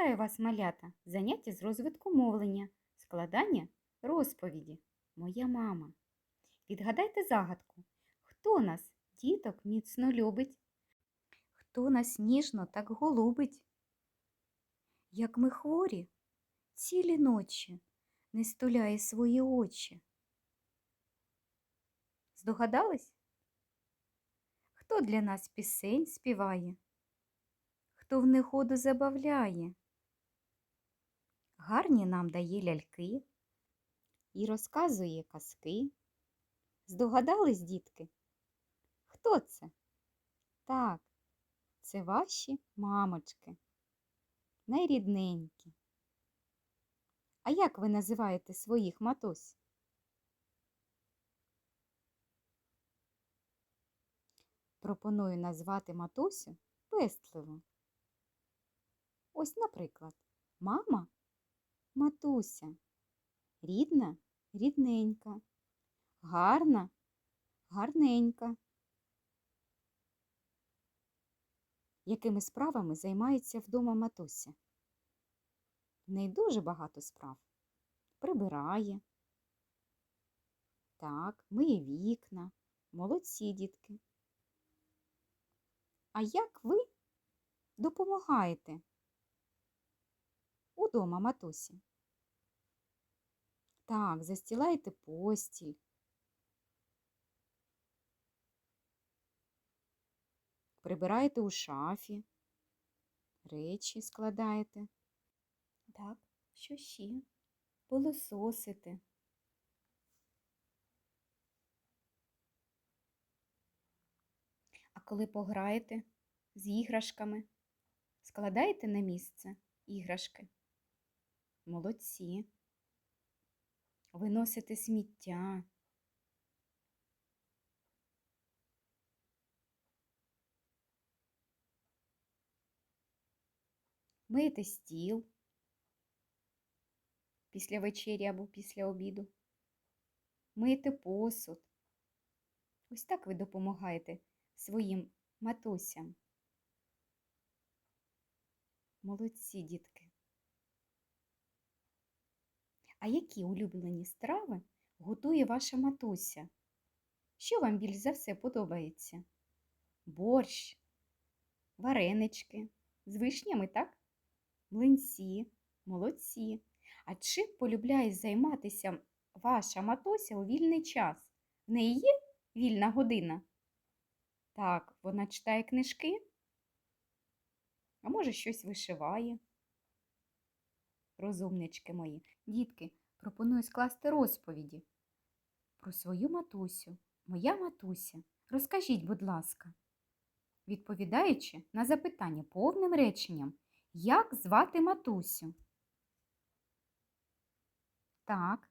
Вітаю вас, малята! Заняття з розвитку мовлення, складання розповіді. Моя мама. Відгадайте загадку. Хто нас, діток, міцно любить? Хто нас ніжно так голубить? Як ми хворі, цілі ночі не стуляє свої очі. Здогадались? Хто для нас пісень співає? Хто в негоду забавляє? Гарні нам дає ляльки і розказує казки. Здогадались, дітки? Хто це? Так, це ваші мамочки, найрідненькі. А як ви називаєте своїх матусь? Пропоную назвати матусю пестливо. Ось, наприклад, мама матуся, рідна рідненька, гарна гарненька. Якими справами займається вдома матуся? В неї дуже багато справ. Прибирає. Так, миє вікна, молодці дітки. А як ви допомагаєте удома матусі? Так, застілаєте постіль. Прибираєте у шафі, речі складаєте. Так, що ще? Пилососите. А коли пограєте з іграшками, складаєте на місце іграшки. Молодці. Виносите сміття. Миєте стіл після вечері або після обіду. Миєте посуд. Ось так ви допомагаєте своїм матусям. Молодці, дітки. А які улюблені страви готує ваша матуся? Що вам більш за все подобається? Борщ, варенички з вишнями, так? Млинці, молодці. А чим полюбляє займатися ваша матуся у вільний час? В неї є вільна година? Так, вона читає книжки, а може щось вишиває. Розумнички мої. Дітки, пропоную скласти розповіді про свою матусю. Моя матуся. Розкажіть, будь ласка, відповідаючи на запитання повним реченням, як звати матусю? Так.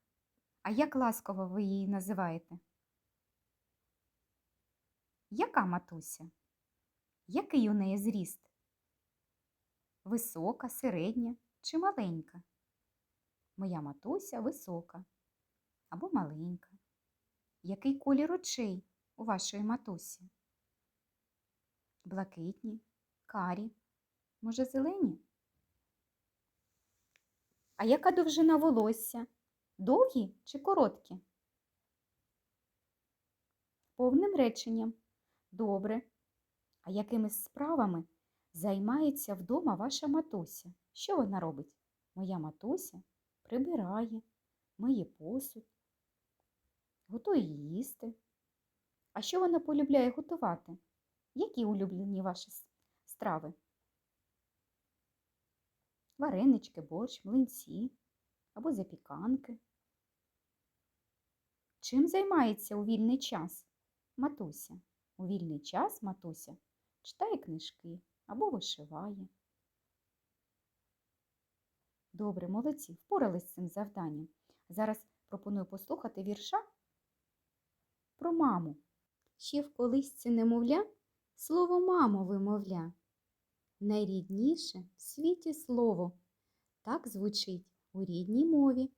А як ласково ви її називаєте? Яка матуся? Який у неї зріст? Висока, середня чи маленька? Моя матуся висока або маленька. Який колір очей у вашої матусі? Блакитні, карі, може, зелені? А яка довжина волосся? Довгі чи короткі? Повним реченням. Добре. А якими справами займається вдома ваша матуся? Що вона робить? Моя матуся прибирає, миє посуд, готує їсти. А що вона полюбляє готувати? Які улюблені ваші страви? Варенички, борщ, млинці або запіканки. Чим займається у вільний час матуся? У вільний час матуся читає книжки або вишиває. Добре, молодці, впорались з цим завданням. Зараз пропоную послухати вірша про маму. Ще в колисці немовля слово мамо вимовля. Найрідніше в світі слово. Так звучить у рідній мові.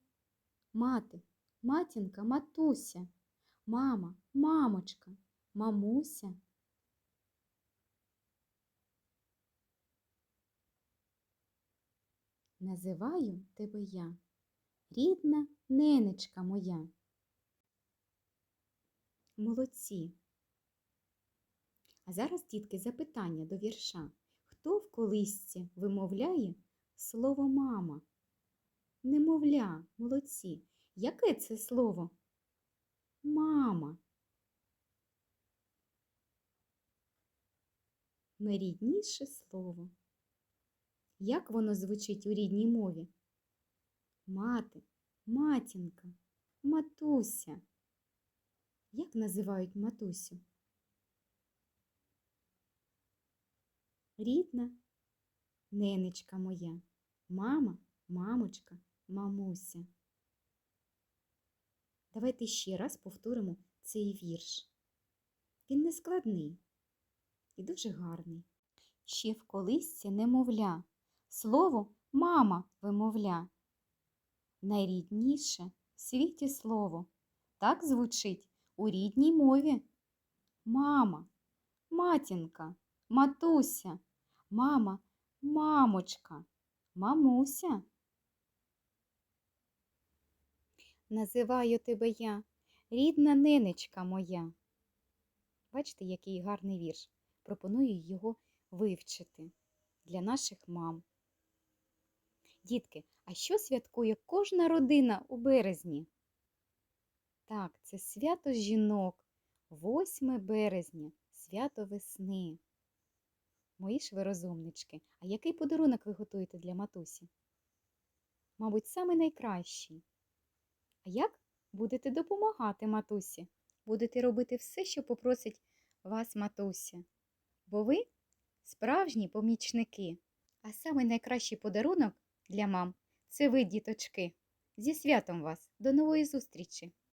Мати, матінка, матуся, мама, мамочка, мамуся. Називаю тебе я, рідна ненечка моя. Молодці. А зараз, дітки, запитання до вірша. Хто в колисці вимовляє слово мама? Немовля, молодці. Яке це слово? Мама. Найрідніше слово. Як воно звучить у рідній мові? Мати, матінка, матуся. Як називають матусю? Рідна ненечка моя, мама, мамочка, мамуся. Давайте ще раз повторимо цей вірш. Він не складний і дуже гарний. Ще в колисці немовля, слово мама вимовля. Найрідніше в світі слово. Так звучить у рідній мові. Мама, матінка, матуся, мама, мамочка, мамуся. Називаю тебе я, рідна ненечка моя. Бачите, який гарний вірш. Пропоную його вивчити для наших мам. Дітки, а що святкує кожна родина у березні? Так, це свято жінок, 8 березня, свято весни. Мої ж ви розумнички, а який подарунок ви готуєте для матусі? Мабуть, самий найкращий. А як будете допомагати матусі? Будете робити все, що попросить вас матуся, бо ви справжні помічники. А самий найкращий подарунок для мам це ви, діточки. Зі святом вас! До нової зустрічі!